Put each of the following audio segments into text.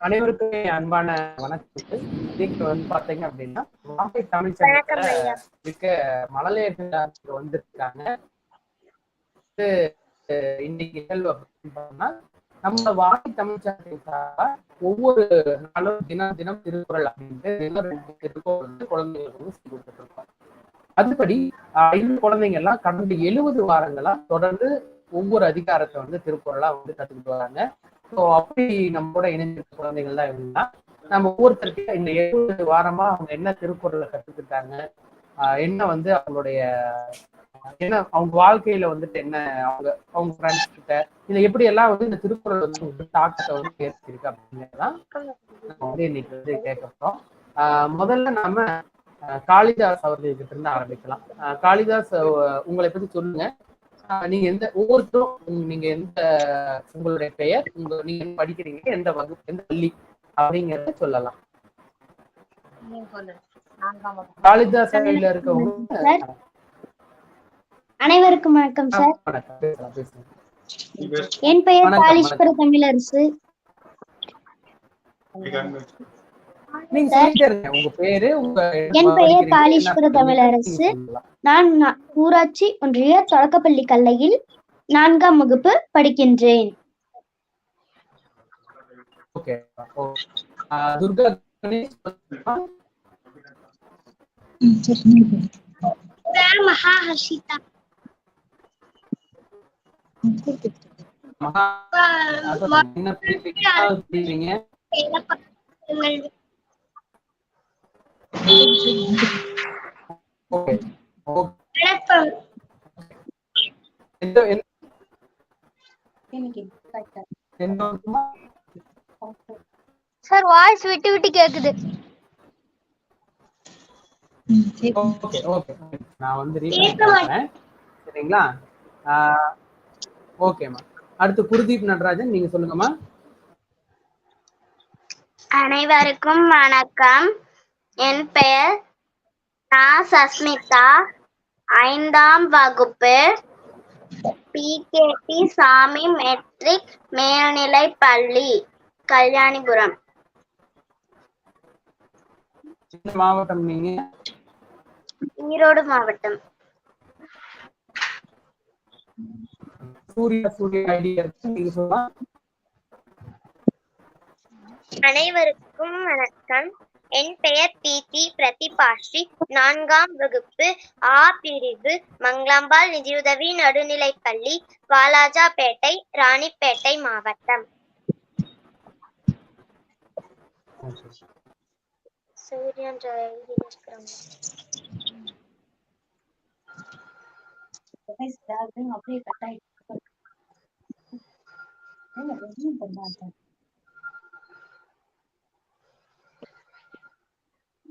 அனைவருக்கும் அன்பான வணக்கம் இன்னைக்கு வந்து பாத்தீங்க அப்படின்னா வாகை தமிழ் இருக்க மழலையர்கள் வந்திருக்காங்க. இன்னைக்கு நிகழ்வு அப்படின்னு நம்ம வாகை தமிழ் சங்கத்திற்காக ஒவ்வொரு நாளும் தினம் தினம் திருக்குறள் அப்படின்ட்டு திருக்குறள் வந்து குழந்தைகளுக்கு வந்து சொல்லி கொடுத்துட்டு இருக்கோம். அதுபடி குழந்தைங்க எல்லாம் கடந்த எழுபது வாரங்களா தொடர்ந்து ஒவ்வொரு அதிகாரத்தை வந்து திருக்குறளா வந்து கத்துக்கிட்டு வராங்க. ஸோ அப்படி நம்மளோட இணைஞ்சிருக்க குழந்தைகள் தான் இவங்க நம்ம ஒவ்வொருத்தருக்கு இந்த எழுபது வாரமா அவங்க என்ன திருக்குறளை கத்துக்கிட்டாங்க என்ன வந்து அவங்களுடைய என்ன அவங்க வாழ்க்கையில வந்துட்டு என்ன அவங்க அவங்க ஃப்ரெண்ட்ஸ் கிட்ட இல்ல எப்படி எல்லாம் வந்து இந்த திருக்குறள் வந்து தாக்கத்தை வந்து ஏற்படுத்திருக்கு அப்படிங்கிறதான் நம்ம வந்து இன்னைக்கு வந்து கேட்க போறோம். ஆஹ் முதல்ல நாம ஆஹ் காளிதாஸ் அவர்கள்கிட்ட இருந்து ஆரம்பிக்கலாம். காளிதாஸ் உங்களை பத்தி சொல்லுங்க. நீங்க எந்த ஒவ்வொருத்தரும் நீங்க எந்த உங்களுடைய பெயர் உங்க நீங்க படிக்கிறீங்க எந்த வகுப்பு எந்த பள்ளி அப்படிங்கறத சொல்லலாம். காளிதாஸ் அவையில இருக்கவங்க. அனைவருக்கும் வணக்கம் சார். என் பெயர் காளீஸ்வர தமிழரசு. நீங்க சொல்லிட்டே இருங்க உங்க பேரு உங்க என் பெயர் காளீஸ்வர தமிழரசு. நான் ஊராட்சி ஒன்றிய தொடக்கப்பள்ளி கல்லையில் நான்காம் வகுப்பு படிக்கின்றேன். ஓகே ஓ. ஆஹ் துர்கா கணேஷ் மகா ஹர்ஷிதா மகா அதான் என்ன படிக்கிறீங்க? எதாவது படிக்கிறீங்க ஓகே ஓகே எந்த எந்த- எந்த வகுப்புமா? சார் வாய்ஸ் விட்டு விட்டு கேக்குது. ஓகே ஓகே நான் வந்து பண்றேன் சரிங்களா? ஓகேம்மா அடுத்து குருதீப் நடராஜன் நீங்க சொல்லுங்கம்மா. அனைவருக்கும் வணக்கம். என் பெயர் நா சஸ்மிதா. ஐந்தாம் வகுப்பு பிகேடி சாமி மெட்ரிக் மேல்நிலை பள்ளி கல்யாணிபுரம். மாவட்டம் நீங்க? ஈரோடு மாவட்டம். சூர்யா சூர்யா ஐடியா இருக்கு நீங்க சொல்லலாம். அனைவருக்கும் வணக்கம். என் பெயர் பி. டி. பிரதிபாஸ்ரீ. நான்காம் வகுப்பு ஆ பிரிவு மங்களாம்பாள் நிதியுதவி நடுநிலைப்பள்ளி வாலாஜாபேட்டை ராணிப்பேட்டை மாவட்டம்.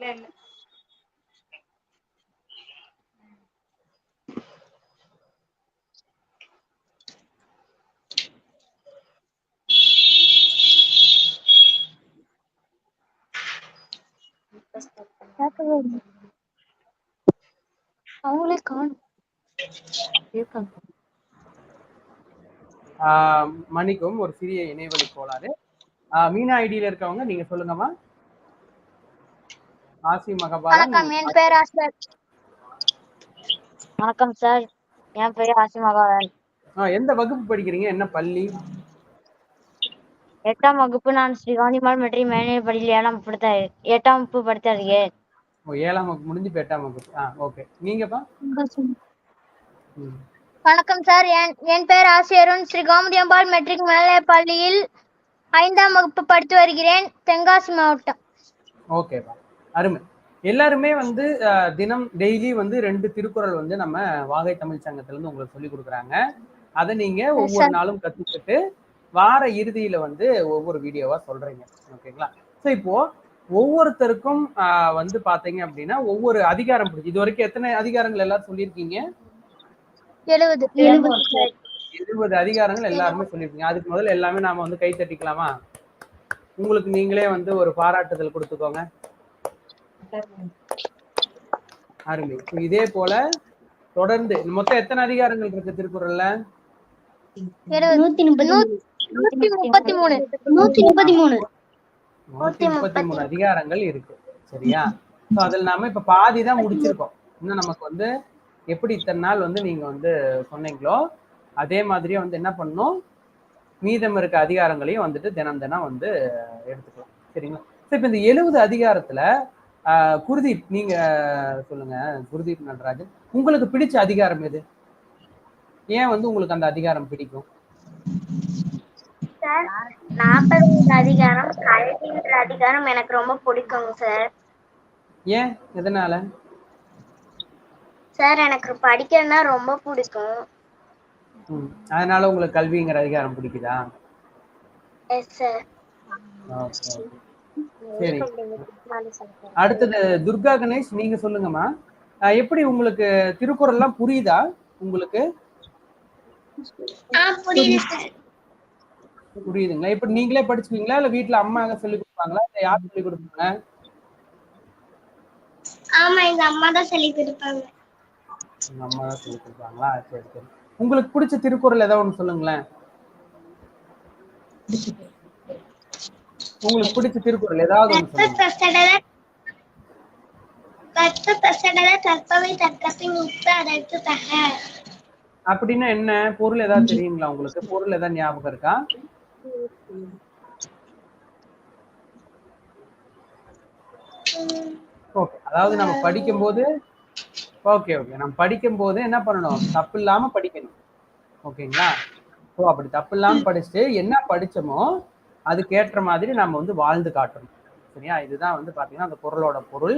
இல்ல இல்ல. அவங்களே காணும். ஆஹ் ஒரு சிறிய இணையவழி கோளாறு. ஆஹ் மீனா ஐடியில இருக்கவங்க நீங்க சொல்லுங்கம்மா. ஆசி மகபாலன் வணக்கம் என் பேர் ஆசிரியர் வணக்கம் சார் என் பெயர் ஆசிமகாவன் ஆஹ் எந்த வகுப்பு படிக்கிறீங்க? என்ன பள்ளி? எட்டாம் வகுப்பு நான் ஸ்ரீ காந்திமால் மெட்ரி மேல்நிலை பள்ளியில் ஏழாம் படித்த எட்டாம் வகுப்பு படித்து வருகிறேன் ஓ ஏழாம் வகுப்பு முடிஞ்சு இப்ப எட்டாம் வகுப்பு. ஆ ஓகே. நீங்கப்பா. வணக்கம் சார் என் என் பெயர் ஆசிரியரும் ஸ்ரீ கோமதி அம்பாள் மெட்ரிக் மேல்நிலை பள்ளியில் ஐந்தாம் வகுப்பு படித்து வருகிறேன் தென்காசி மாவட்டம். ஓகேப்பா. அருமை. எல்லாருமே வந்து தினம் டெய்லி வந்து ரெண்டு திருக்குறள் வந்து நம்ம வாகை தமிழ் சங்கத்துல இருந்து உங்களுக்கு சொல்லி கொடுக்குறாங்க. அதை நீங்க ஒவ்வொரு நாளும் கத்துக்கிட்டு வார இறுதியில வந்து ஒவ்வொரு வீடியோவா சொல்றீங்க. ஓகேங்களா? ஸோ இப்போ ஒவ்வொருத்தருக்கும் வந்து பாத்தீங்க அப்படின்னா ஒவ்வொரு அதிகாரம் பிடிச்சி இது வரைக்கும் எத்தனை அதிகாரங்கள் எல்லாரும் சொல்லியிருக்கீங்க? எழுபது அதிகாரங்கள் எல்லாருமே சொல்லியிருக்கீங்க. அதுக்கு முதல்ல எல்லாமே நாம வந்து கை தட்டிக்கலாமா? உங்களுக்கு நீங்களே வந்து ஒரு பாராட்டுதல் கொடுத்துக்கோங்க. அருமை. இதே போல தொடர்ந்து மொத்தம் எத்தனை அதிகாரங்கள் இருக்கு திருக்குறள்ல? எழுபது நூத்தி முப்பத்தி மூணு. நூத்தி முப்பத்தி மூணு. நூத்தி முப்பத்தி மூணு. நூத்தி முப்பத்தி மூணு அதிகாரங்கள் இருக்கு. சரியா? ஸோ அதில் நாம இப்ப பாதி தான் முடிச்சிருக்கோம். இன்னும் நமக்கு வந்து எப்படி இத்தனை நாள் வந்து நீங்க வந்து சொன்னீங்களோ அதே மாதிரியே வந்து என்ன பண்ணணும்? மீதம் இருக்க அதிகாரங்களையும் வந்துட்டு தினம் தினம் வந்து எடுத்துக்கலாம். சரிங்களா? இப்போ இந்த எழுபது அதிகாரத்துல குருதீப் நீங்க சொல்லுங்க. குருதீப் நடராஜன் உங்களுக்கு பிடிச்ச அதிகாரம் எது? ஏன் வந்து உங்களுக்கு அந்த அதிகாரம் பிடிக்கும்? சார் நாற்பது அதிகாரம் கல்வின்ற அதிகாரம் எனக்கு ரொம்ப பிடிக்குங்க சார். ஏன்? எதனால? சார் எனக்கு படிக்கிறதுனா ரொம்ப பிடிக்கும். அதனால உங்களுக்கு கல்விங்கிற அதிகாரம் பிடிக்குதா? எஸ் சார் சரி. அடுத்தது துர்கா கணேஷ் நீங்க சொல்லுங்கம்மா. எப்படி உங்களுக்கு திருக்குறள்லாம் புரியுதா? உங்களுக்கு? ஆ புரியுது சார். புரியுதுங்களா? இப்ப நீங்களே படிச்சுப்பீங்களா இல்ல வீட்ல அம்மா சொல்லி கொடுப்பாங்களா? இல்ல யார் சொல்லி கொடுப்பாங்க? ஆமா எங்க அம்மா தான் சொல்லி கொடுப்பாங்க. அம்மா தான் சொல்லி கொடுப்பாங்களா? சரி சரி. உங்களுக்கு பிடிச்ச திருக்குறள் ஏதாவது ஒண்ணு சொல்லுங்களேன். உங்களுக்கு பிடிச்ச திருக்குறள் ஏதாவது அப்படின்னா என்ன? பொருள் ஏதாவது தெரியுங்களா உங்களுக்கு? பொருள் ஏதாவது ஞாபகம் இருக்கா? ஓகே அதாவது நம்ம படிக்கும்போது ஓகே ஓகே. நம்ம படிக்கும்போது என்ன பண்ணணும்? தப்பு இல்லாம படிக்கணும். ஓகேங்களா? ஸோ அப்படி தப்பு இல்லாம படிச்சுட்டு என்ன படிச்சோமோ அதுக்கேற்ற மாதிரி நம்ம வந்து வாழ்ந்து காட்டணும். சரியா? இதுதான் வந்து பாத்தீங்கன்னா அந்த குரலோட பொருள்.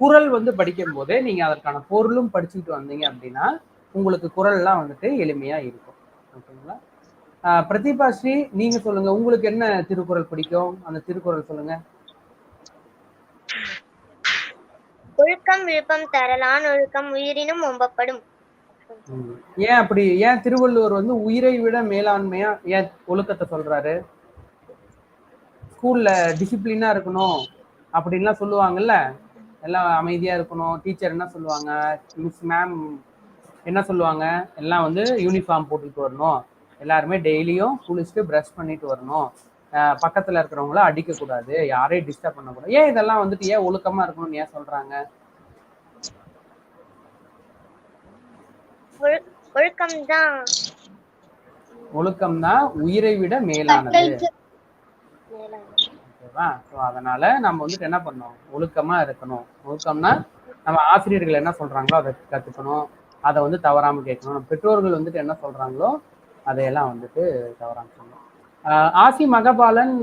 குரல் வந்து படிக்கும் போதே நீங்க அதற்கான பொருளும் படிச்சுக்கிட்டு வந்தீங்க அப்படின்னா உங்களுக்கு குரல்லாம் வந்துட்டு எளிமையா இருக்கும். ஓகேங்களா? பிரதீபா ஸ்ரீ நீங்க சொல்லுங்க. உங்களுக்கு என்ன திருக்குறள் பிடிக்கும்? அந்த திருக்குறள் சொல்லுங்க. ஒழுக்கம் விழுப்பம் தரலான் ஒழுக்கம் உயிரினும் ஒம்பப்படும். ஏன் அப்படி ஏன் திருவள்ளுவர் வந்து உயிரை விட மேலாண்மையா ஏன் ஒழுக்கத்தை சொல்றாரு? ஸ்கூல்ல டிசிப்ளினா இருக்கணும் அப்படின்லாம் சொல்லுவாங்கல்ல? எல்லாம் அமைதியா இருக்கணும். டீச்சர் என்ன சொல்லுவாங்க? மிஸ் மேம் என்ன சொல்லுவாங்க? எல்லாம் வந்து யூனிஃபார்ம் போட்டுட்டு வரணும். எல்லாருமே டெய்லியும் குளிச்சுட்டு ப்ரஷ் பண்ணிட்டு வரணும். பக்கத்துல இருக்கிறவங்கள அடிக்க கூடாது யாரையும் டிஸ்டர்ப் பண்ணக்கூடாது. ஏன் இதெல்லாம் வந்துட்டு ஏன் ஒழுக்கமா இருக்கணும்னு ஏன் சொல்றாங்க? ஒழுக்கம் தான் ஒழுக்கம் தான் உயிரை விட மேலானது. ஓகேவா ஸோ அதனால நம்ம வந்துட்டு என்ன பண்ணணும்? ஒழுக்கமா இருக்கணும். ஒழுக்கம்னா நம்ம ஆசிரியர்கள் என்ன சொல்றாங்களோ அதை கத்துக்கணும். அதை வந்து தவறாம கேட்கணும். நம்ம பெற்றோர்கள் வந்துட்டு என்ன சொல்றாங்களோ அதையெல்லாம் வந்துட்டு தவறாம சொல்லணும். ஆசி மகபாலன்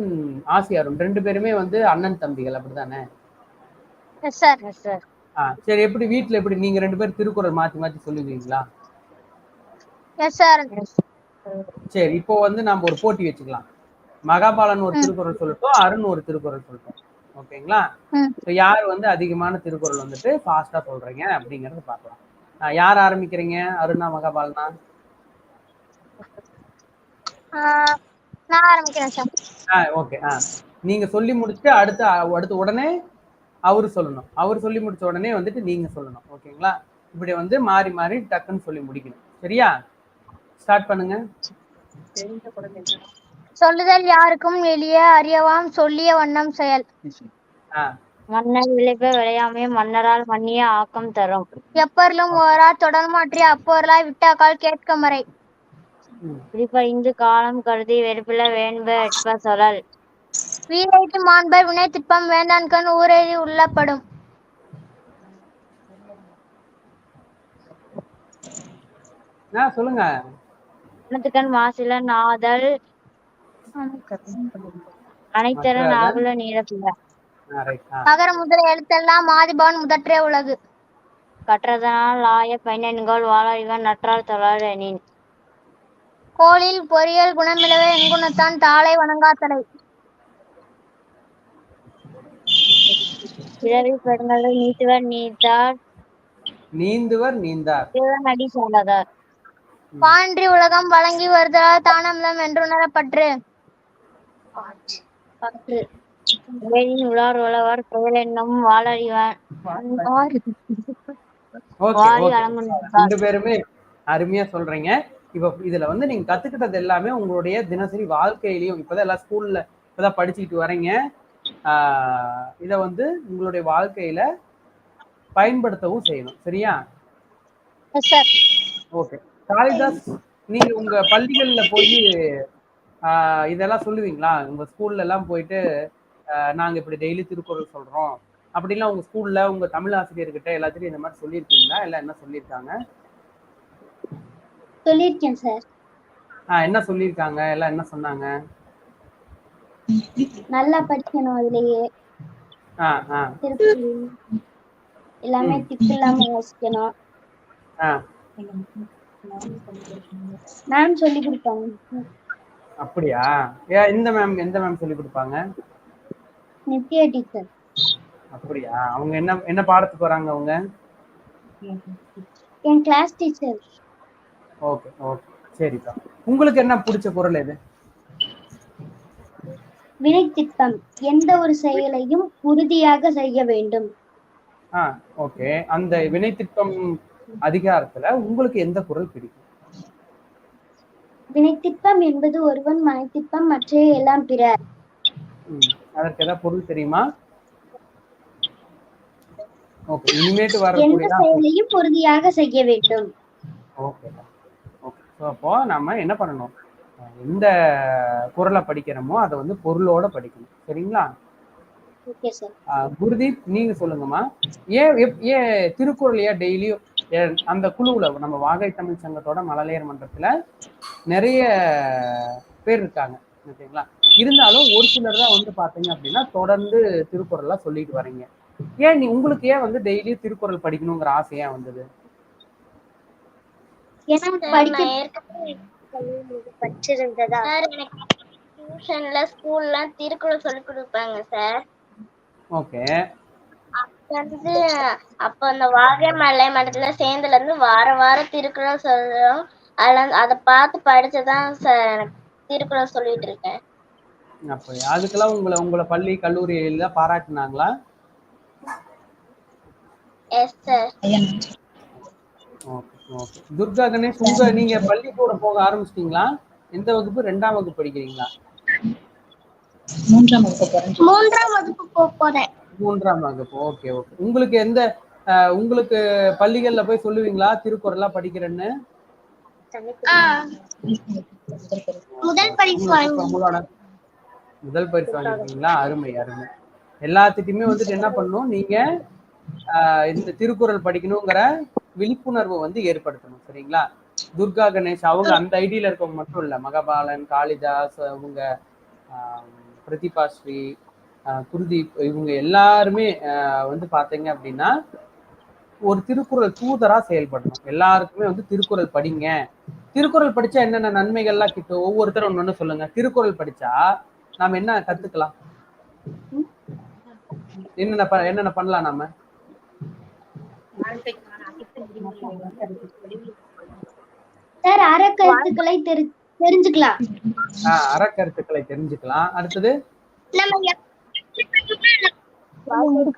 ஆசி அருண் ரெண்டு பேருமே வந்து அண்ணன் தம்பிகள். அப்படிதானே சார் எப்படி வீட்ல எப்படி நீங்க ரெண்டு பேரும் திருக்குறள் மாத்தி மாத்தி சொல்லுவீங்களா? சரி இப்போ வந்து நம்ம ஒரு போட்டி வச்சுக்கலாம். மகாபாலன் ஒரு திருக்குறள் சொல்லட்டும் அருண் ஒரு திருக்குறள் சொல்லட்டும். ஓகேங்களா? யார் வந்து அதிகமான திருக்குறள் வந்துட்டு ஃபாஸ்டா சொல்றீங்க அப்படிங்கறத பார்க்கலாம். ஆ, யார் ஆரம்பிக்கிறீங்க? அருணா மகாபாலனா? நான் ஆரம்பிக்கிறேன் சார். ஆ ஓகே. ஆ. நீங்க சொல்லி முடிச்சுட்டு அடுத்து அடுத்து உடனே அவரு சொல்லணும். அவர் சொல்லி முடிச்ச உடனே வந்துட்டு நீங்க சொல்லணும். ஓகேங்களா? இப்படி வந்து மாறி மாறி டக்குன்னு சொல்லி முடிக்கணும். சரியா? ஸ்டார்ட் பண்ணுங்க. சொல்லுதல் யாருக்கும் எளிய அறியவாம் சொல்லிய வண்ணம் செயல். மன்னர் விளைப்ப விளையாமை மன்னரால் மன்னிய ஆக்கம் தரும். எப்பொருளும் ஓரா தொடர்மாற்றி அப்பொருளாய் விட்டாக்கால் கேட்க மறை. விரிப்பறிந்து காலம் கருதி வெறுப்பில வேண்ப எட்ப சொல்லல் வீரைட்டு மாண்பர் வினை திட்பம் வேண்டான்கண் ஊரெறி உள்ளப்படும். சொல்லுங்க. மாசில நாதல் ஆ ரைட் ஆ மகர முதல எழுத்தெல்லாம் மாதிபான் முதற்றே உலகு. கற்றதனால் ஆய பைனன்கோள் வாழறிவன் நற்றால் தொழார் எனின். கோளில் பொறியியல் குணமிலவே எண்குணத்தான் தாளை வணங்காத்தலை. பிறவி பெருங்கடல் நீத்துவர் நீத்தார். நீந்துவர் நீந்தார். சொன்னதார் பான்றி உலகம் வழங்கி வருதலால் தானம்லம் என்றுணரப்பற்று. உலார் உழவர் வாழறிவான் ரெண்டு பேருமே அருமையா சொல்றீங்க. இப்போ இதுல வந்து நீங்க கத்துக்கிட்டது எல்லாமே உங்களுடைய தினசரி வாழ்க்கையிலயும் இப்பதான் எல்லாம் ஸ்கூல்ல இப்பதான் படிச்சுக்கிட்டு வரீங்க ஆஹ் இத வந்து உங்களுடைய வாழ்க்கையில பயன்படுத்தவும் செய்யணும். சரியா? Sir okay. காளிதாஸ் நீங்க உங்க பள்ளிகள்ல போய் இதெல்லாம் சொல்லுவீங்களா? உங்க ஸ்கூல்ல எல்லாம் போயிட்டு நாங்க இப்படி டெய்லி திருக்குறள் சொல்றோம். அப்படிலாம் உங்க ஸ்கூல்ல உங்க தமிழ் ஆசிரியர்கிட்ட எல்லாத்தையும் இந்த மாதிரி சொல்லியிருக்கீங்களா? இல்ல என்ன சொல்லியிருக்காங்க? சொல்லியிருக்கேன் சார். ஆஹ் என்ன சொல்லியிருக்காங்க? எல்லாம் என்ன சொன்னாங்க? நல்லா படிக்கணும் அதுலயே. எல்லாமே திப்பு இல்லாம யோசிக்கணும். மேம் சொல்லி கொடுப்பாங்க. அப்படியா? ஏன் இந்த மேம் எந்த மேம் சொல்லி கொடுப்பாங்க? நித்யா டீச்சர். அப்படியா? அவங்க என்ன என்ன பாடத்துக்கு வராங்க அவங்க? என் கிளாஸ் டீச்சர் ஓகே ஓகே. சரிப்பா. உங்களுக்கு என்ன பிடிச்ச குரல் எது? வினை திட்டம். எந்த ஒரு செயலையும் உறுதியாக செய்ய வேண்டும். ஆ ஓகே. அந்த வினைத்திட்டம் அதிகாரத்துல உங்களுக்கு எந்த குரல் பிடிக்கும்? வினைத்திட்பம் என்பது ஒருவன் மனைத்திட்பம் மற்ற எல்லாம் பிற. ம், அதற்கு ஏதாவது பொருள் தெரியுமா? ஓகே இனிமேட்டு எந்த வரக்கூடிய செயலையும் உறுதியாக செய்ய வேண்டும். ஓகே ஓகே ஸோ அப்போ நம்ம என்ன பண்ணணும்? எந்த குரலை படிக்கிறோமோ அதை வந்து பொருளோட படிக்கணும். சரிங்களா? குருதீப் நீங்க சொல்லுங்கம்மா. ஏன் ஏன் திருக்குறள் ஏன் டெய்லியும் அந்த குழுவுல நம்ம வாகை தமிழ் சங்கத்தோட மழலையர் மன்றத்துல நிறைய பேர் இருக்காங்க ஓகேங்களா? இருந்தாலும் ஒரு சிலர் தான் வந்து பாத்தீங்க அப்படின்னா தொடர்ந்து திருக்குறளா சொல்லிட்டு வரீங்க ஏன் நீ உங்களுக்கு ஏன் வந்து டெய்லி திருக்குறள் படிக்கணுங்கிற ஆசை ஏன் வந்தது? படிச்சிருந்ததா. சார் எனக்கு டியூஷன்ல ஸ்கூல்ல திருக்குறள் சொல்லி கொடுப்பாங்க சார். ஓகே. வந்து அப்ப அந்த வாகை மலை மடத்துல சேர்ந்துல இருந்து வார வாரம் திருக்குறள் சொல்றோம். அதுல அதை பார்த்து படிச்சுதான் திருக்குறள் சொல்லிட்டு இருக்கேன். அப்படி அதுக்கெல்லாம் உங்களை உங்களை பள்ளி கல்லூரியில பாராட்டுனாங்களா? Yes sir okay okay Durga Ganesh உங்க நீங்க பள்ளிக்கூடம் போக ஆரம்பிச்சிட்டீங்களா? எந்த வகுப்பு? ரெண்டாம் வகுப்பு படிக்கிறீங்களா? மூன்றாம் வகுப்பு போறேன். மூன்றாம் வகுப்பு போறேன். மூன்றாம் வகுப்பு. ஓகே ஓகே உங்களுக்கு எந்த உங்களுக்கு பள்ளிகள்ல போய் சொல்லுவீங்களா? திருக்குறளா படிக்கிறேன்னு? முதல் பரிசு வாங்கிருக்கீங்களா அருமை அருமை. எல்லாத்துக்குமே வந்துட்டு என்ன பண்ணணும் நீங்க இந்த திருக்குறள் படிக்கணுங்கிற விழிப்புணர்வு வந்து ஏற்படுத்தணும் சரிங்களா? துர்கா கணேஷ் அவங்க அந்த ஐடியில இருக்கவங்க மட்டும் இல்ல. மகபாலன் காளிதாஸ் அவங்க பிரதீபா ஸ்ரீ குருதீப் இவங்க எல்லாருமே வந்து பாத்தீங்க அப்படின்னா ஒரு திருக்குறள் தூதரா செயல்படணும். எல்லாருக்குமே வந்து திருக்குறள் படிங்க. திருக்குறள் படிச்சா என்னென்ன நன்மைகள்லாம் கிட்டும்? ஒவ்வொருத்தரும் ஒண்ணு சொல்லுங்க. திருக்குறள் படிச்சா நாம என்ன கத்துக்கலாம்? என்னென்ன என்னென்ன பண்ணலாம் நாம? சார் அறக்கருத்துக்களை தெரி தெரிஞ்சுக்கலாம். அறக்கருத்துக்களை தெரிஞ்சுக்கலாம். அடுத்தது? நம்ம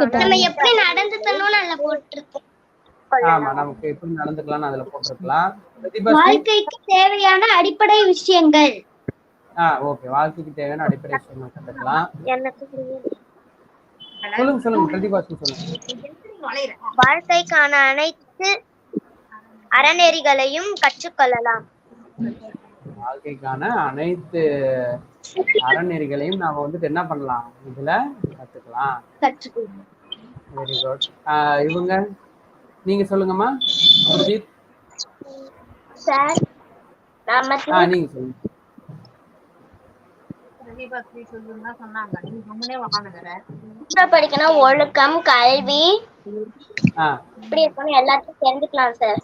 நம்ம எப்படி நடந்துக்கணும்னு அதுல போட்டிருக்கோம். ஆமா நமக்கு எப்படி நடந்துக்கலாம்னு அதுல போட்டிருக்கலாம். பிரதிபா ஸ்ரீ? வாழ்க்கைக்கு தேவையான அடிப்படை விஷயங்கள். ஆஹ் ஓகே. வாழ்க்கைக்கு தேவையான அடிப்படை விஷயங்கள் கத்துக்கலாம். எனக்கு சொல்லுங்க சொல்லுங்க. பிரதிபா ஸ்ரீ சொல்லுங்க. வாழ்க்கைக்கான அனைத்து அறநெறிகளையும் கற்றுக்கொள்ளலாம். வாழ்க்கைக்கான அனைத்து அறநெறிகளையும் நாம வந்துட்டு என்ன பண்ணலாம்? இதுல கத்துக்கலாம். வெரி குட் இவங்க நீங்க சொல்லுங்கம்மா. குருதீப் சார் நாம ஆ நீங்க சொல்லுங்க. படிக்கணும் ஒழுக்கம் கல்வி. ஆ. இப்படி இருக்கணும் எல்லாத்தையும் தெரிஞ்சுக்கலாம் சார்.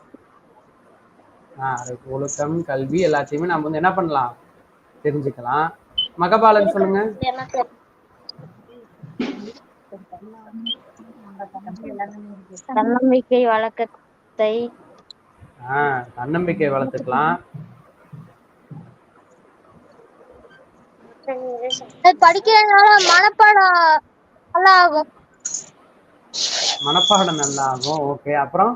ஒழுக்கம் கல்வி எல்லாத்தையுமே நம்ம வந்து என்ன பண்ணலாம்? தெரிஞ்சுக்கலாம். மகபாலன் சொல்லுங்க. தன்னம்பிக்கை வழக்கத்தை தன்னம்பிக்கை வளர்த்துக்கலாம். படிக்கிறதுனால மனப்பாடம் நல்லா ஆகும் மனப்பாடம் நல்லா ஆகும் ஓகே அப்புறம்?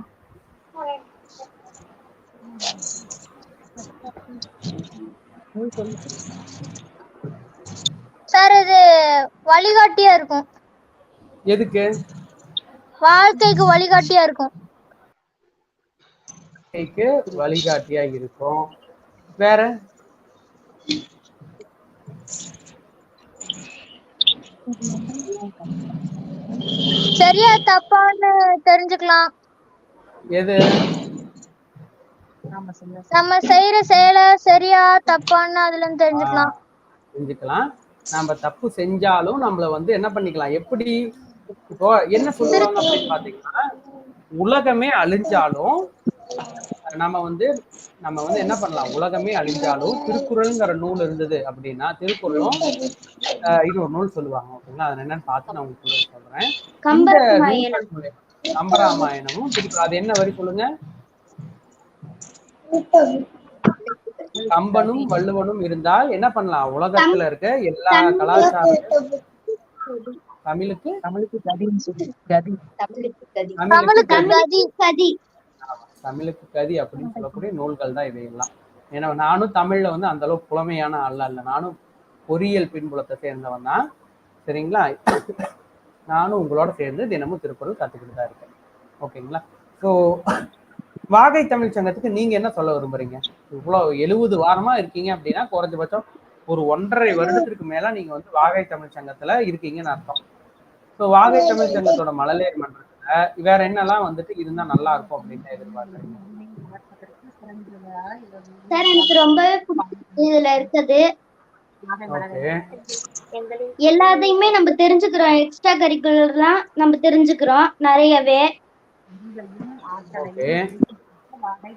சார் இது வழிகாட்டியா இருக்கும். எதுக்கு? வாழ்க்கைக்கு வழிகாட்டியா இருக்கும். வாழ்க்கைக்கு வழிகாட்டியா இருக்கும். வேற? சரியா தப்பான்னு தெரிஞ்சுக்கலாம். எது? நம்ம செய்யற செயலை சரியா தப்பான்னு அதுல இருந்து தெரிஞ்சுக்கலாம். செஞ்சுக்கலாம் நாம தப்பு செஞ்சாலும் நம்மள வந்து என்ன பண்ணிக்கலாம்? எப்படி இப்போ என்ன சொல்லுவாங்க அப்படின்னு பாத்தீங்கன்னா உலகமே அழிஞ்சாலும் நம்ம வந்து நம்ம வந்து என்ன பண்ணலாம்? உலகமே அழிஞ்சாலும் திருக்குறள்ங்கிற நூல் இருந்தது அப்படின்னா திருக்குறளும் ஆஹ் இது ஒரு நூல் சொல்லுவாங்க ஓகேங்களா? அது என்னன்னு பார்த்து நான் உங்களுக்கு சொல்றேன். கம்பராமாயணமும் திருக்குறள். அது என்ன வரி சொல்லுங்க? கம்பனும் வள்ளுவனும் இருந்தால் என்ன பண்ணலாம்? உலகத்துல இருக்க எல்லா கலாச்சாரம் தமிழுக்கு தமிழுக்கு தமிழுக்கு கதி. கதி. தமிழுக்கு கதி. அப்படின்னு சொல்லக்கூடிய நூல்கள் தான் இவையெல்லாம். ஏன்னா நானும் தமிழ்ல வந்து அந்த அளவுக்கு புலமையான ஆள் அல்ல. நானும் பொறியியல் பின்புலத்தை சேர்ந்தவன் தான். சரிங்களா? நானும் உங்களோட சேர்ந்து தினமும் திருக்குறள் கத்துக்கிட்டு தான் இருக்கேன். ஓகேங்களா? ஸோ வாகை தமிழ் சங்கத்துக்கு நீங்க என்ன சொல்ல விரும்புறீங்க? இவ்வளவு எழுபது வாரமா இருக்கீங்க அப்படின்னா குறைஞ்சபட்சம் ஒரு ஒன்றரை வருடத்திற்கு மேல நீங்க வந்து வாகை தமிழ் சங்கத்துல இருக்கீங்கன்னு அர்த்தம். ஸோ வாகை தமிழ் சங்கத்தோட மழலையர் மன்றத்துல வேற என்னெல்லாம் வந்துட்டு இருந்தா நல்லா இருக்கும் அப்படின்னு எதிர்பார்க்குறீங்க? சார் எனக்கு பிடிச்சது இதுல இருக்குது. எல்லாத்தையுமே நம்ம தெரிஞ்சுக்கிறோம். எக்ஸ்ட்ரா கரிக்குலர்லாம் நம்ம தெரிஞ்சுக்கிறோம் நிறையவே. ஓகே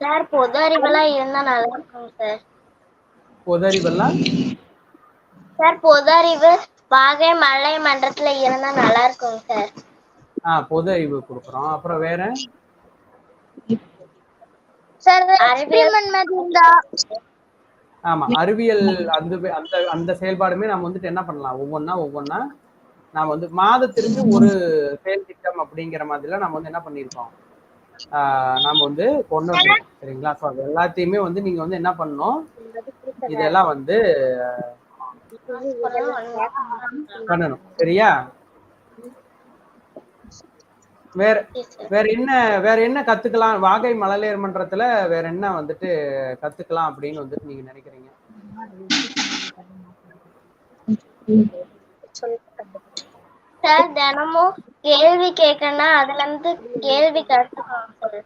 சார் பொது அறிவெல்லாம் இருந்தா நல்லா இருக்கும் சார். பொதறிவெல்லாம் சார் பொது அறிவு வாகை மலை மன்றத்துல இருந்தா நல்லா இருக்கும் சார். ஆ பொது அறிவு கொடுக்குறோம். அப்புறம் வேற? ஆமா அறிவியல் அந்த அந்த அந்த செயல்பாடுமே நம்ம வந்துட்டு என்ன பண்ணலாம்? ஒவ்வொன்றா ஒவ்வொன்றா நாம வந்து மாதத்திற்கு ஒரு செயல் திட்டம் அப்படிங்கிற மாதிரிலாம் நம்ம வந்து என்ன பண்ணியிருக்கோம் ஆஹ் நாம வந்து கொண்டு வந்தோம் சரிங்களா? ஸோ அது எல்லாத்தையுமே வந்து நீங்க வந்து என்ன பண்ணணும்? இதெல்லாம் வந்து பண்ணணும். சரியா? வேற வேற என்ன வேற என்ன கத்துக்கலாம்? வாகை மழலையர் மன்றத்துல வேற என்ன வந்துட்டு கத்துக்கலாம் அப்படின்னு வந்துட்டு நீங்க நினைக்கிறீங்க? சார் தினமும் கேள்வி கேட்கணும் அதுல இருந்து கேள்வி கத்துக்கிறோம் சார்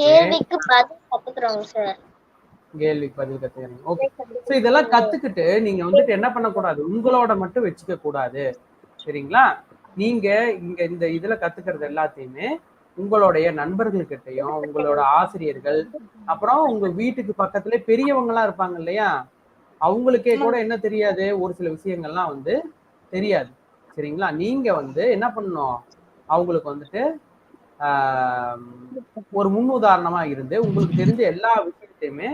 கேள்விக்கு பதில் கத்துக்கிறோங்க சார் கேள்விக்கு பதில் கத்துக்கிறீங்க. ஓகே ஸோ இதெல்லாம் கத்துக்கிட்டு நீங்க வந்துட்டு என்ன பண்ணக்கூடாது? உங்களோட மட்டும் வச்சுக்க கூடாது. சரிங்களா? நீங்க இங்க இந்த இதுல கத்துக்கிறது எல்லாத்தையுமே உங்களுடைய நண்பர்கள்கிட்டயும் உங்களோட ஆசிரியர்கள் அப்புறம் உங்க வீட்டுக்கு பக்கத்துல பெரியவங்க எல்லாம் இருப்பாங்க இல்லையா? அவங்களுக்கே கூட என்ன தெரியாது? ஒரு சில விஷயங்கள்லாம் வந்து தெரியாது. சரிங்களா? நீங்க வந்து என்ன பண்ணணும்? அவங்களுக்கு வந்துட்டு ஒரு முன்னுதாரணமா இருந்து உங்களுக்கு தெரிஞ்ச எல்லா விஷயத்தையுமே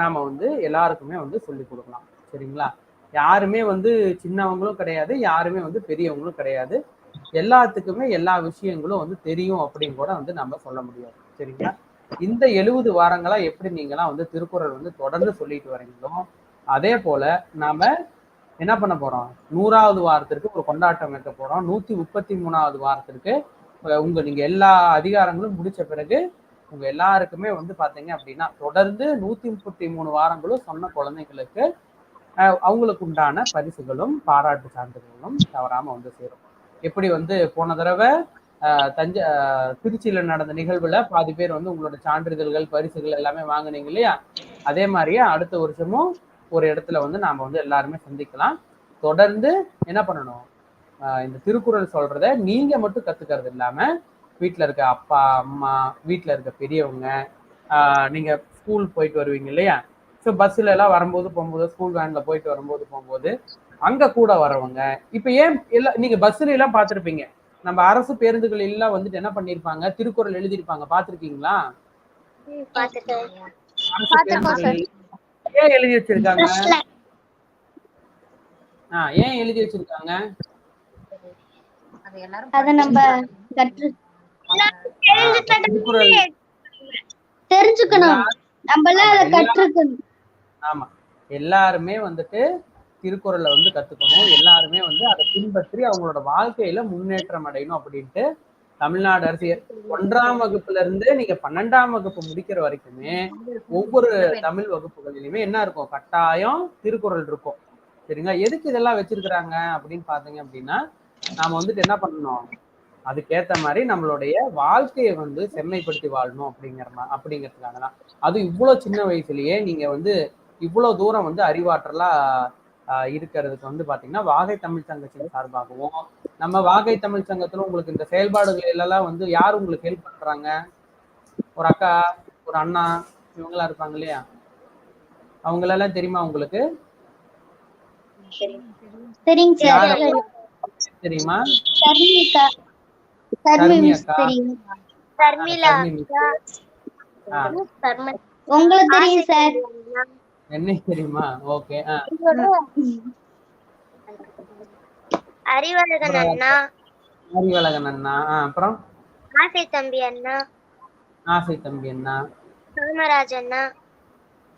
நாம வந்து எல்லாருக்குமே வந்து சொல்லி கொடுக்கலாம். சரிங்களா? யாருமே வந்து சின்னவங்களும் கிடையாது யாருமே வந்து பெரியவங்களும் கிடையாது. எல்லாத்துக்குமே எல்லா விஷயங்களும் வந்து தெரியும் அப்படின்னு கூட வந்து நம்ம சொல்ல முடியாது. சரிங்களா? இந்த எழுபது வாரங்களா எப்படி நீங்களாம் வந்து திருக்குறள் வந்து தொடர்ந்து சொல்லிட்டு வரீங்களோ அதே போல நாம என்ன பண்ண போறோம்? நூறாவது வாரத்திற்கு ஒரு கொண்டாட்டம் வைக்க போறோம். நூத்தி முப்பத்தி மூணாவது வாரத்திற்கு உங்க நீங்க எல்லா அதிகாரங்களும் முடிச்ச பிறகு உங்க எல்லாருக்குமே வந்து பாத்தீங்க அப்படின்னா தொடர்ந்து நூத்தி முப்பத்தி மூணு வாரங்களும் சொன்ன குழந்தைங்களுக்கு அவங்களுக்கு உண்டான பரிசுகளும் பாராட்டு சான்றிதழ்களும் தவறாம வந்து சேரும். எப்படி வந்து போன தடவை தஞ்சை திருச்சியில நடந்த நிகழ்வுல பாதி பேர் வந்து உங்களோட சான்றிதழ்கள் பரிசுகள் எல்லாமே வாங்குனீங்க இல்லையா? அதே மாதிரியே அடுத்த வருஷமும் ஒரு இடத்துல வந்து நாம வந்து எல்லாருமே சந்திக்கலாம். தொடர்ந்து என்ன பண்ணணும்? ஆஹ் இந்த திருக்குறள் சொல்றத நீங்க மட்டும் கத்துக்கிறது இல்லாம வீட்ல இருக்க அப்பா அம்மா வீட்ல இருக்க பெரியவங்க ஆஹ் நீங்க ஸ்கூல் போயிட்டு வருவீங்க இல்லையா? ஸோ பஸ்ல எல்லாம் வரும்போது போகும்போது ஸ்கூல் வேன்ல போயிட்டு வரும்போது போகும்போது அங்க கூட வரவங்க இப்ப ஏன் எல்லாம் நீங்க பஸ்ல எல்லாம் பார்த்திருப்பீங்க. நம்ம அரசு பேருந்துகள் எல்லாம் வந்துட்டு என்ன பண்ணிருப்பாங்க? திருக்குறள் எழுதியிருப்பாங்க. பார்த்திருக்கீங்களா? ஏன் எழுதி வச்சிருக்காங்க? ஆஹ் ஏன் எழுதி வச்சிருக்காங்க? அத நம்ம கற்று தெரிஞ்சுக்கணும். நம்மளாம் அதை கற்றுக்கணும். ஆமா. எல்லாருமே வந்துட்டு திருக்குறளை வந்து கத்துக்கணும். எல்லாருமே வந்து அதை பின்பற்றி அவங்களோட வாழ்க்கையில முன்னேற்றம் அடையணும் அப்படின்ட்டு தமிழ்நாடு அரசியல் ஒன்றாம் வகுப்புல இருந்து நீங்க பன்னெண்டாம் வகுப்பு முடிக்கிற வரைக்குமே ஒவ்வொரு தமிழ் வகுப்புகளிலுமே என்ன இருக்கும்? கட்டாயம் திருக்குறள் இருக்கும். சரிங்களா? எதுக்கு இதெல்லாம் வச்சிருக்கிறாங்க அப்படின்னு பாத்தீங்க அப்படின்னா நாம வந்துட்டு என்ன பண்ணணும்? அதுக்கேத்த மாதிரி நம்மளுடைய வாழ்க்கையை வந்து செம்மைப்படுத்தி வாழணும் அப்படிங்கிற மா- அப்படிங்கிறதுக்காக தான் அது இவ்வளவு சின்ன வயசுலயே நீங்க வந்து இவ்வளவு தூரம் வந்து அறிவாற்றலா இருக்கிறதுக்கு வந்து பாத்தீங்கன்னா வாகை தமிழ் சங்கத்தின் சார்பாகவும் நம்ம வாகை தமிழ் சங்கத்துல உங்களுக்கு இந்த செயல்பாடுகள் எல்லாம் வந்து யார் உங்களுக்கு ஹெல்ப் பண்றாங்க? ஒரு அக்கா ஒரு அண்ணா இவங்கெல்லாம் இருப்பாங்க இல்லையா? அவங்களெல்லாம் தெரியுமா உங்களுக்கு? தெரியுமா உங்களுக்கு தெரியும் சார். என்ன தெரியுமா? ஓகே அறிவழகன் அண்ணா. அறிவழகன் அண்ணா. அப்புறம்? ஆசை தம்பி அண்ணா. ஆசை தம்பி அண்ணா. காமராஜ் அண்ணா.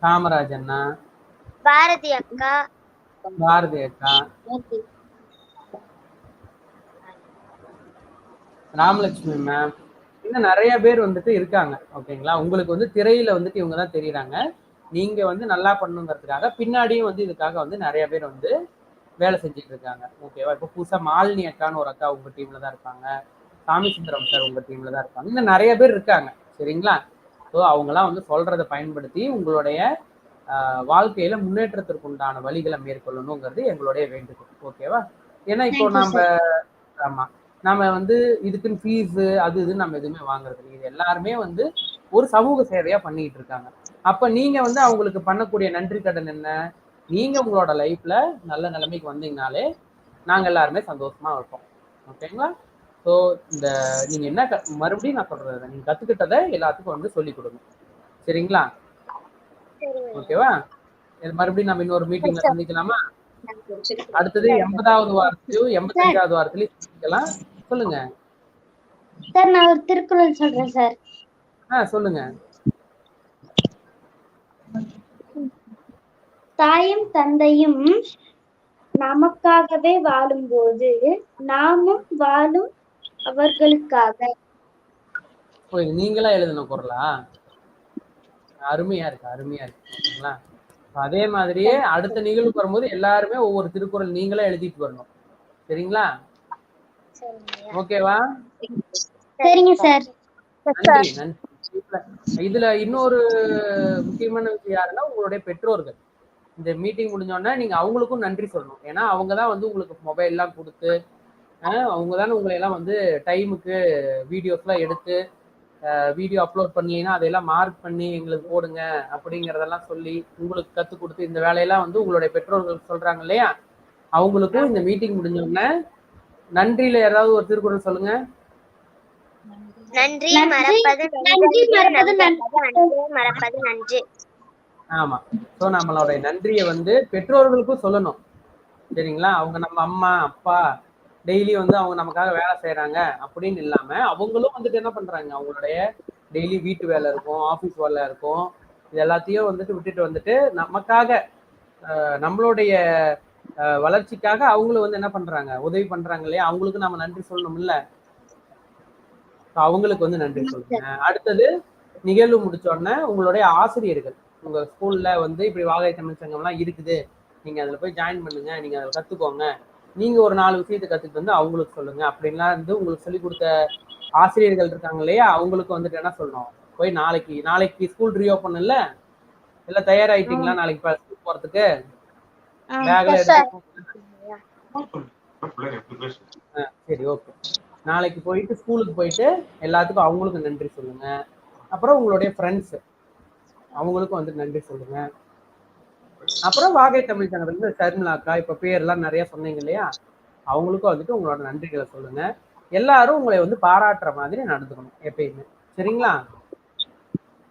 காமராஜ் அண்ணா. பாரதி அக்கா. பாரதி அக்கா. ராமலட்சுமி மேம் இன்னும் நிறைய பேர் வந்துட்டு இருக்காங்க. ஓகேங்களா உங்களுக்கு வந்து திரையில வந்துட்டு இவங்க தான் தெரியுறாங்க. நீங்க வந்து நல்லா பண்ணுங்கிறதுக்காக பின்னாடியும் வந்து இதுக்காக வந்து நிறைய பேர் வந்து வேலை செஞ்சுட்டு இருக்காங்க. ஓகேவா இப்போ புதுசா மாலினி அக்கான்னு ஒரு அக்கா உங்க டீம்ல தான் இருப்பாங்க. சாமி சுந்தரம் சார் உங்க டீம்ல தான் இருப்பாங்க. இன்னும் நிறைய பேர் இருக்காங்க. சரிங்களா? ஸோ அவங்களாம் வந்து சொல்றதை பயன்படுத்தி உங்களுடைய வாழ்க்கையில முன்னேற்றத்திற்கு உண்டான வழிகளை மேற்கொள்ளணுங்கிறது எங்களுடைய வேண்டுகோள். ஓகேவா ஏன்னா இப்போ நம்ம ஆமா. நாம வந்து இதுக்குன்னு ஃபீஸ் அது இதுன்னு நம்ம எதுவுமே வாங்குறது இல்லை. இது எல்லாருமே வந்து ஒரு சமூக சேவையா பண்ணிட்டு இருக்காங்க. அப்ப நீங்க வந்து அவங்களுக்கு பண்ணக்கூடிய நன்றி கடன் என்ன? நீங்க உங்களோட லைஃப்ல நல்ல நிலைமைக்கு வந்தீங்கனாலே நாங்க எல்லாருமே சந்தோஷமா இருப்போம். ஓகேங்களா ஸோ இந்த நீங்க என்ன மறுபடியும் நான் சொல்றது நீங்க கத்துக்கிட்டதை எல்லாத்துக்கும் வந்து சொல்லி கொடுங்க. சரிங்களா? ஓகேவா இது மறுபடியும் நம்ம இன்னொரு மீட்டிங்ல சந்திக்கலாமா? அடுத்தது எண்பதாவது வாரத்திலையும் எண்பத்தஞ்சாவது வாரத்திலையும் சந்திக்கலாம். சொல்லுங்க. சார் நான் ஒரு திருக்குறள் சொல்றேன் சார். ஆ சொல்லுங்க. தாயும் தந்தையும் நமக்காகவே வாழும்போது நாமும் வாழும் அவர்களுக்காக. நீங்களா எழுதின குரலா? அருமையா இருக்கு அருமையா இருக்கு ஓகேங்களா அதே மாதிரியே அடுத்த நிகழ்வுக்கு வரும்போது எல்லாருமே ஒவ்வொரு திருக்குறள் நீங்களே எழுதிட்டு வரணும் சரிங்களா? ஓகேவா? சரிங்க சார். நன்றி நன்றி. இதுல- இதுல இன்னொரு முக்கியமான விஷயம் யாருன்னா உங்களுடைய பெற்றோர்கள். இந்த மீட்டிங் முடிஞ்சோடனே நீங்க அவங்களுக்கும் நன்றி சொல்லணும். ஏன்னா அவங்க தான் வந்து உங்களுக்கு மொபைல் எல்லாம் கொடுத்து அவங்க தானே உங்களை எல்லாம் வந்து டைமுக்கு வீடியோஸ்லாம் எடுத்து வீடியோ அப்லோட் பண்ணலைன்னா அதையெல்லாம் மார்க் பண்ணி எங்களுக்கு போடுங்க அப்படிங்கிறதெல்லாம் சொல்லி உங்களுக்கு கற்றுக் கொடுத்து இந்த வேலையெல்லாம் வந்து உங்களுடைய பெற்றோர்கள் சொல்றாங்க இல்லையா? அவங்களுக்கும் இந்த மீட்டிங் முடிஞ்ச உடனே நன்றியில யாராவது ஒரு திருக்குறள் சொல்லுங்க. நன்றி நன்றி, மறப்பது நன்றி, மறப்பது நன்றி. மறப்பது நன்றி. ஆமா. ஸோ நம்மளுடைய நன்றியை வந்து பெற்றோர்களுக்கும் சொல்லணும். சரிங்களா? அவங்க நம்ம அம்மா அப்பா டெய்லி வந்து அவங்க நமக்காக வேலை செய்றாங்க அப்படின்னு இல்லாம அவங்களும் வந்துட்டு என்ன பண்றாங்க? அவங்களுடைய டெய்லி வீட்டு வேலை இருக்கும் ஆஃபீஸ் வேலை இருக்கும். இது எல்லாத்தையும் வந்துட்டு விட்டுட்டு வந்துட்டு நமக்காக நம்மளுடைய வளர்ச்சிக்காக அவங்களும் வந்து என்ன பண்றாங்க? உதவி பண்றாங்க இல்லையா? அவங்களுக்கு நம்ம நன்றி சொல்லணும்ல? அவங்களுக்கு வந்து நன்றி. சொல்லுங்க. அடுத்தது நிகழ்வு முடிச்ச உடனே உங்களுடைய ஆசிரியர்கள். உங்க ஸ்கூல்ல வந்து இப்படி வாகை தமிழ் சங்கம்லாம் இருக்குது. நீங்க அதுல போய் ஜாயின் பண்ணுங்க நீங்க அதில் கத்துக்கோங்க. நீங்க ஒரு நாலு விஷயத்தை கத்துக்கிட்டு வந்து அவங்களுக்கு சொல்லுங்க. அப்படின்லாம் வந்து உங்களுக்கு சொல்லி கொடுத்த ஆசிரியர்கள் இருக்காங்க இல்லையா? அவங்களுக்கு வந்துட்டு என்ன சொல்லணும்? போய் நாளைக்கு நாளைக்கு ஸ்கூல் ரீஓப்பன் இல்ல? எல்லாம் தயாராயிட்டீங்களா நாளைக்கு ஸ்கூல் ஆ, சரி ஓகே நாளைக்கு போயிட்டு ஸ்கூலுக்கு போயிட்டு எல்லாத்துக்கும் அவங்களுக்கும் நன்றி சொல்லுங்க. அப்புறம் உங்களுடைய ஃப்ரெண்ட்ஸ் அவங்களுக்கும் வந்து நன்றி சொல்லுங்க. அப்புறம் வாகை தமிழ் சங்கத்துல சர்மிளா அக்கா இப்ப பேர்லாம் நிறைய சொன்னீங்க இல்லையா? அவங்களுக்கும் வந்துட்டு உங்களோட நன்றிகளை சொல்லுங்க. எல்லாரும் உங்களை வந்து பாராட்டுற மாதிரி நடந்துக்கணும் எப்பயுமே. சரிங்களா?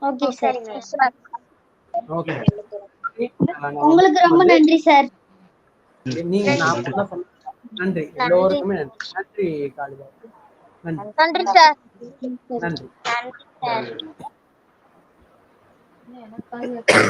Okay sir. ஓகே. உங்களுக்கு ரொம்ப நன்றி சார். நீங்க நான் நன்றி. எல்லோருக்குமே நன்றி. நன்றி காளிதா நன்றி. நன்றி சார். நன்றி. நன்றி சார்